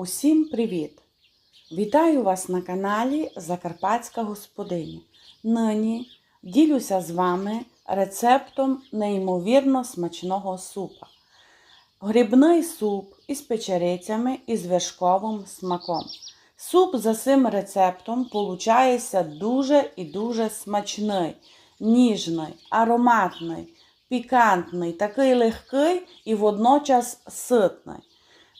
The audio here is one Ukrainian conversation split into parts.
Усім привіт! Вітаю вас на каналі Закарпатська господиня. Нині ділюся з вами рецептом неймовірно смачного супа. Грибний суп із печерицями і з вершковим смаком. Суп за цим рецептом получається дуже і дуже смачний, ніжний, ароматний, пікантний, такий легкий і водночас ситний.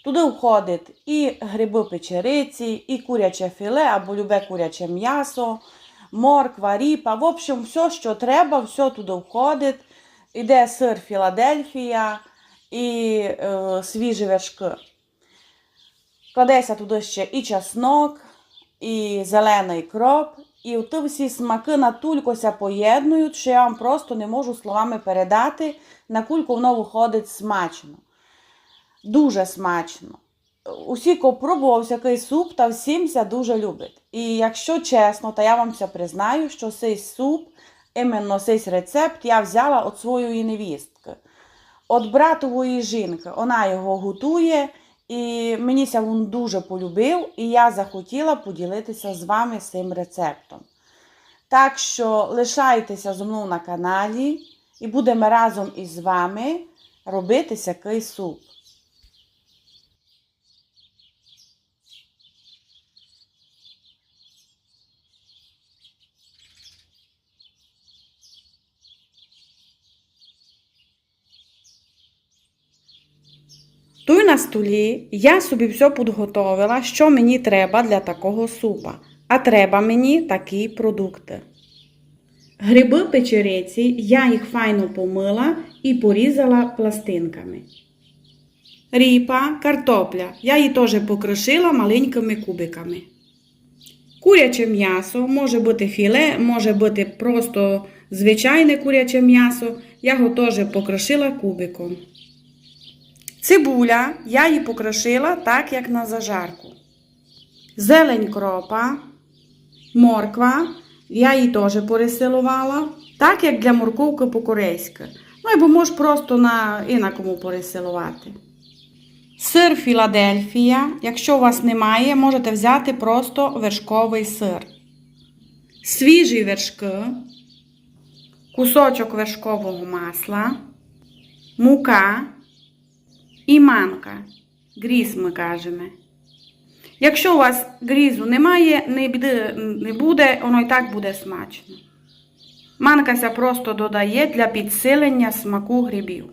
Туди входить і гриби печериці, і куряче філе або любе куряче м'ясо, морква, ріпа. В общем, все, що треба, все туди входить. Іде сир Філадельфія і е, свіжі вершки. Кладеться туди ще і чеснок, і зелений кроп. І ті всі смаки натулькося поєднують, що я вам просто не можу словами передати, на кульку воно виходить смачно. Дуже смачно. Усі, хто пробував всякий суп, та всім це дуже любить. І якщо чесно, то я вам це признаю, що цей суп, іменно цей рецепт я взяла від своєї невістки. От братової жінки. Вона його готує, і мені це він дуже полюбив, і я захотіла поділитися з вами цим рецептом. Так що лишайтеся зі мною на каналі і будемо разом із вами робити всякий суп. Тут на столі я собі все підготовила, що мені треба для такого супа. А треба мені такі продукти. Гриби печериці я їх файно помила і порізала пластинками. Ріпа, картопля. Я її теж покришила маленькими кубиками. Куряче м'ясо, може бути філе, може бути просто звичайне куряче м'ясо. Я його теж покришила кубиком. Цибуля, я її покрошила так, як на зажарку. Зелень кропа, морква, я її теж порисилувала, так як для морковки по-корейськи. Ну, або можеш просто на інакому порисилувати. Сир Філадельфія. Якщо у вас немає, можете взяти просто вершковий сир. Свіжі вершки, кусочок вершкового масла, мука і манка. Гріз ми кажемо. Якщо у вас грізу немає, не буде, не буде, воно і так буде смачно. Манка ся просто додає для підсилення смаку грибів.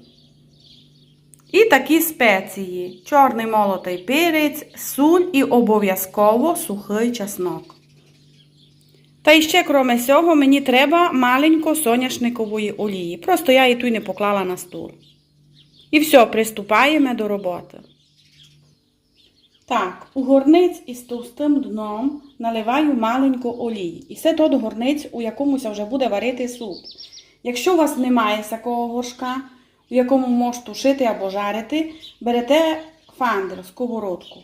І такі спеції: чорний молотий перець, суль і обов'язково сухий чеснок. Та іще, крім цього, мені треба маленько соняшникової олії. Просто я її тут не поклала на стул. І все, приступаємо до роботи. Так, у горниць із товстим дном наливаю маленько олії. І це тот горниць, у якомусь вже буде варити суп. Якщо у вас немає такого горшка, у якому можете тушити або жарити, берете фандер, сковородку.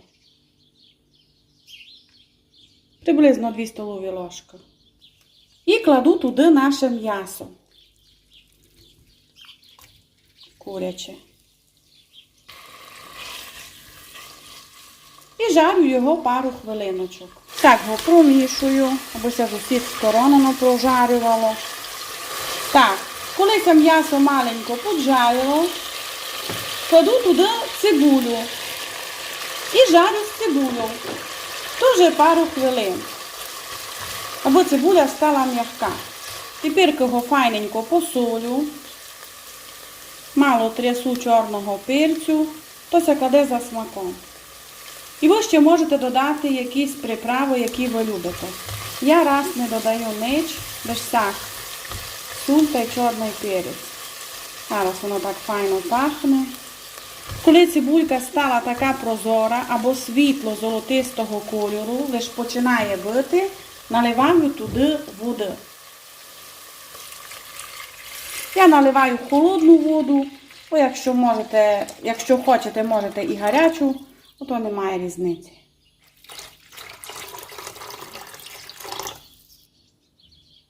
Приблизно 2 столові ложки. І кладу туди наше м'ясо. Куряче. Жарю його пару хвилиночок. Так, його промішую, аби це з усіх сторон воно прожарювало. Так, коли це м'ясо маленько поджарило, кладу туди цибулю. І жарю з цибулю. Теж пару хвилин. Аби цибуля стала м'яка. Тепер його файненько посолю. Мало трясу чорного перцю, то це кладе за смаком. І ви ще можете додати якісь приправи, які ви любите. Я раз не додаю нич, без так. Суль та чорний перець. Зараз воно так файно пахне. Коли цибулька стала така прозора або світло золотистого кольору, лише починає бити, наливаю туди води. Я наливаю холодну воду, якщо можете, якщо хочете, можете і гарячу, то немає різниці.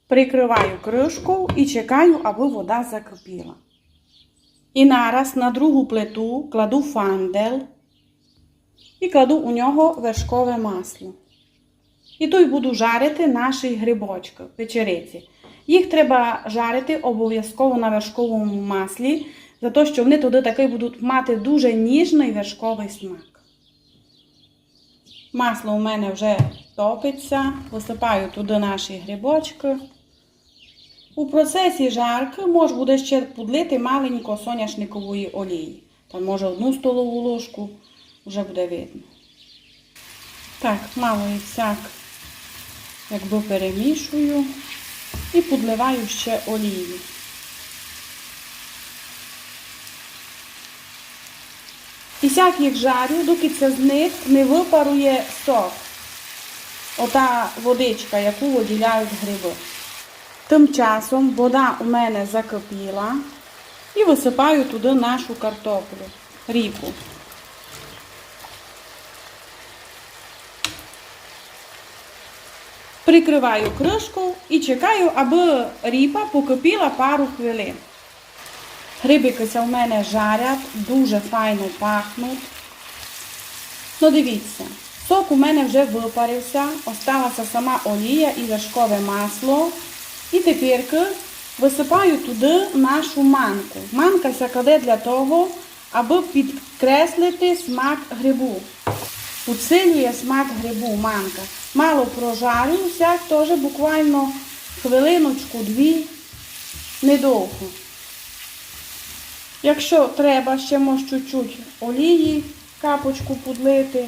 Прикриваю кришку і чекаю, аби вода закипіла. І нараз на другу плиту кладу фандел і кладу у нього вершкове масло. І тут буду жарити наші грибочки, печериці. Їх треба жарити обов'язково на вершковому маслі, за те, що вони туди такий будуть мати дуже ніжний вершковий смак. Масло у мене вже топиться, висипаю туди наші грибочки. У процесі жарки можна буде ще подлити маленько соняшникової олії. Там може одну столову ложку, вже буде видно. Так, мало і всяк, якби перемішую і подливаю ще олії. І сяк їх жарю, доки це з них не випарує сок. Ота водичка, яку виділяють гриби. Тим часом вода у мене закипіла і висипаю туди нашу картоплю, ріпу. Прикриваю кришку і чекаю, аби ріпа покипіла пару хвилин. Грибикися у мене жарять, дуже файно пахнуть. Ну, дивіться, сок у мене вже випарився, осталася сама олія і вершкове масло. І тепер висипаю туди нашу манку. Манка ся кладе для того, аби підкреслити смак грибу. Усилює смак грибу манка. Мало прожарю, всяк теж буквально хвилиночку-дві, недовго. Якщо треба, ще може чуть-чуть олії, капочку подлити.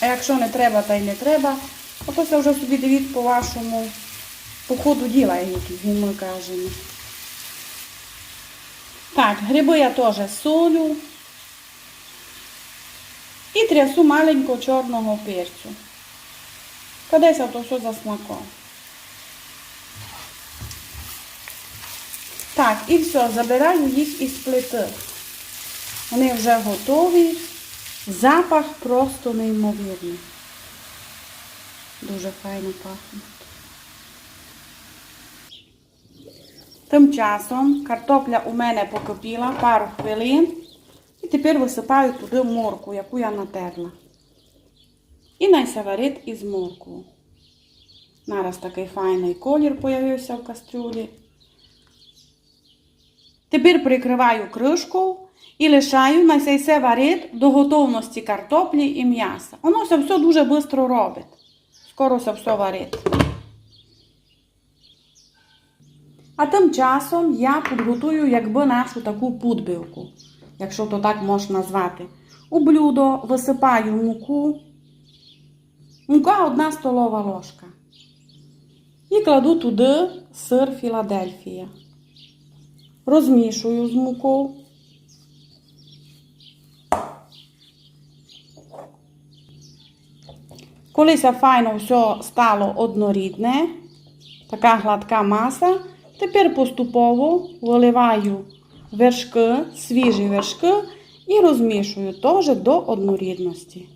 А якщо не треба, та й не треба, ото це вже собі дивіть по вашому по ходу діла, як ми кажемо. Так, гриби я теж солю і трясу маленько чорного перцю. Кадеся то все за смаком. Так, і все, забираю їх із плити. Вони вже готові. Запах просто неймовірний. Дуже файно пахне. Тим часом картопля у мене покипіла пару хвилин. І тепер висипаю туди морку, яку я натерла. І найся варить із моркву. Нараз такий файний колір появився в кастрюлі. Тепер прикриваю кришку і лишаю на цей все варить до готовності картоплі і м'яса. Воно все, все дуже швидко робить. Скоро все, все варить. А тим часом я підготую якби нашу таку пудбилку, якщо то так можна назвати. У блюдо висипаю муку. Мука одна столова ложка. І кладу туди сир Філадельфія. Розмішую з мукою. Коли це файно все стало однорідне, така гладка маса, тепер поступово виливаю вершки, свіжі вершки і розмішую теж до однорідності.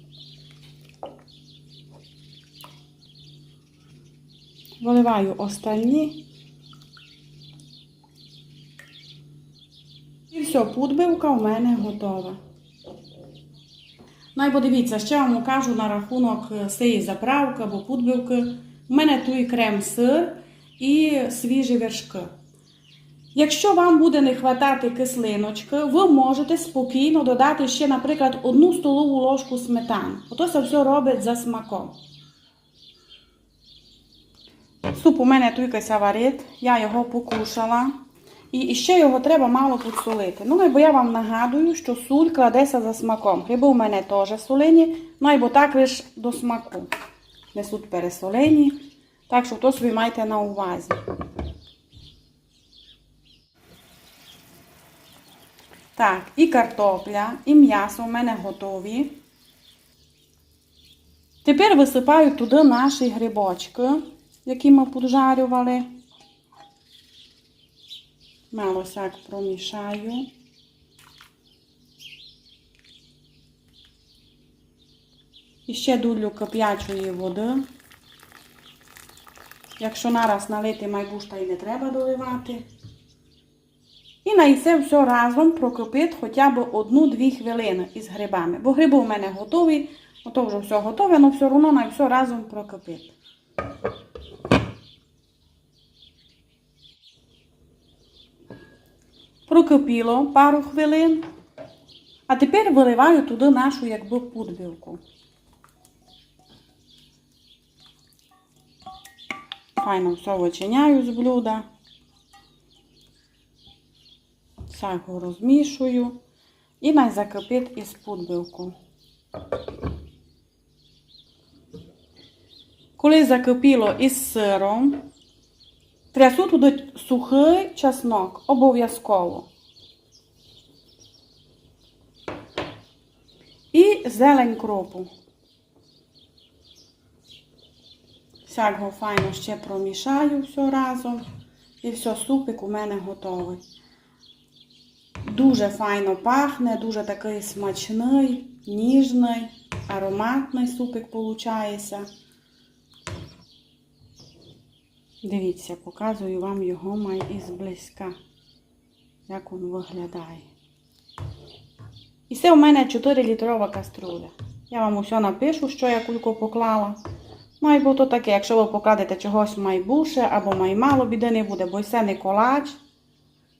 Виливаю останні. І все, пудбивка у мене готова. Ну і подивіться, ще вам кажу на рахунок цієї заправки або пудбивки. У мене тут і крем-сир і свіжі вершки. Якщо вам буде не вистачати кислиночки, ви можете спокійно додати ще, наприклад, одну столову ложку сметани. Ото це все робить за смаком. Суп у мене туйкася варить, я його покушала. І ще його треба мало підсолити. Ну, бо я вам нагадую, що суль кладеться за смаком. Гриби у мене теж солені, ну бо так лише до смаку. Несуть пересолені. Так що то собі майте на увазі. Так, і картопля, і м'ясо у мене готові. Тепер висипаю туди наші грибочки, які ми поджарювали. Мало сяк промішаю. І ще дулю кип'ячої води. Якщо нараз налити майбуш, та й не треба доливати. І на це все разом прокипить хоча б одну-дві хвилини із грибами. Бо гриби у мене готові, ото вже все готове, але все одно на все разом прокипить. Прокипіло пару хвилин. А тепер виливаю туди нашу якби пудбілку. Файно все вичиняю з блюда. Сагу розмішую і най закипить із пудбілку. Коли закипіло із сиром, трясу туди сухий чеснок обов'язково. І зелень кропу. Сяк його файно ще промішаю все разом. І все, супик у мене готовий. Дуже файно пахне, дуже такий смачний, ніжний, ароматний супик виходить. Дивіться, показую вам його май із близька, як він виглядає. І це у мене 4-літрова каструля. Я вам усе напишу, що я кульку поклала. Має бути таке, якщо ви покладете чогось майбуше або май мало біди не буде, бо це не колач.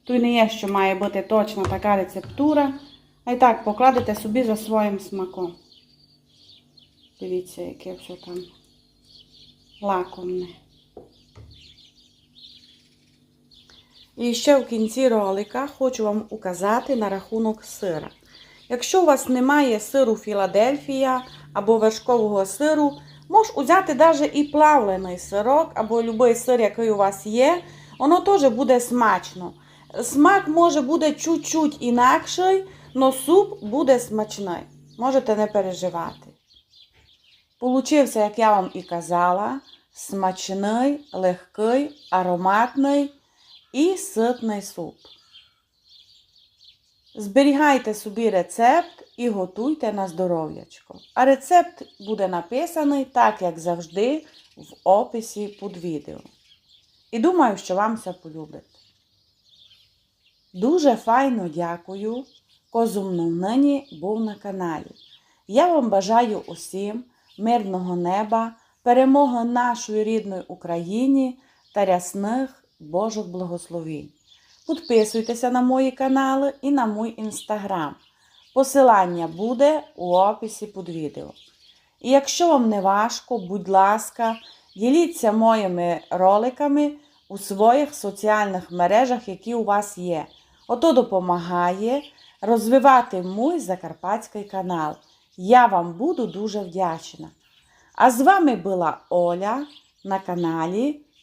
Тут не є, що має бути точно така рецептура. А й так покладете собі за своїм смаком. Дивіться, яке все там лакомне. І ще в кінці ролика хочу вам указати на рахунок сира. Якщо у вас немає сиру Філадельфія або вершкового сиру, можеш взяти навіть і плавлений сирок, або будь-який сир, який у вас є, воно теж буде смачно. Смак може буде чуть-чуть інакший, але суп буде смачний. Можете не переживати. Получився, як я вам і казала, смачний, легкий, ароматний і ситний суп. Зберігайте собі рецепт і готуйте на здоров'ячко. А рецепт буде написаний, так як завжди, в описі під відео. І думаю, що вам це полюбить. Дуже файно дякую, козумно нині був на каналі. Я вам бажаю усім мирного неба, перемоги нашої рідної Україні та рясних Божих благословень. Підписуйтеся на мої канали і на мій інстаграм. Посилання буде у описі під відео. І якщо вам не важко, будь ласка, діліться моїми роликами у своїх соціальних мережах, які у вас є. Ото допомагає розвивати мій закарпатський канал. Я вам буду дуже вдячна. А з вами була Оля на каналі